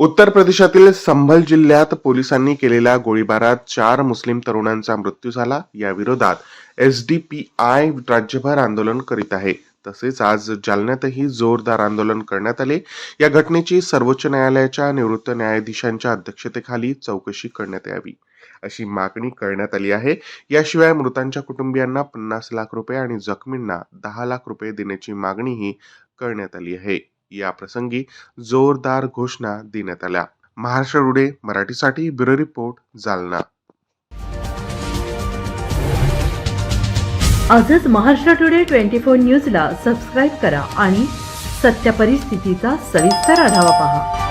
उत्तर प्रदेशातील संभल जिल्ह्यात पोलिसांनी केलेल्या गोळीबारात चार मुस्लिम तरुणांचा मृत्यू झाला. या विरोधात एस डी पी आय राज्यभर आंदोलन करीत आहे. तसेच आज जालन्यातही जोरदार आंदोलन करण्यात आले. या घटनेची सर्वोच्च न्यायालयाच्या निवृत्त न्यायाधीशांच्या अध्यक्षतेखाली चौकशी करण्यात यावी अशी मागणी करण्यात आली आहे. याशिवाय मृतांच्या कुटुंबियांना पन्नास लाख रुपये आणि जखमींना दहा लाख रुपये देण्याची मागणीही करण्यात आली आहे. या प्रसंगी जोरदार घोषणा देण्यात आल्या. महाराष्ट्र टुडे मराठीसाठी ब्युरो रिपोर्ट जालना. आजच महाराष्ट्र टुडे ट्वेंटी फोर न्यूजला सबस्क्राईब करा आणि सत्य परिस्थितीचा सविस्तर आढावा पहा.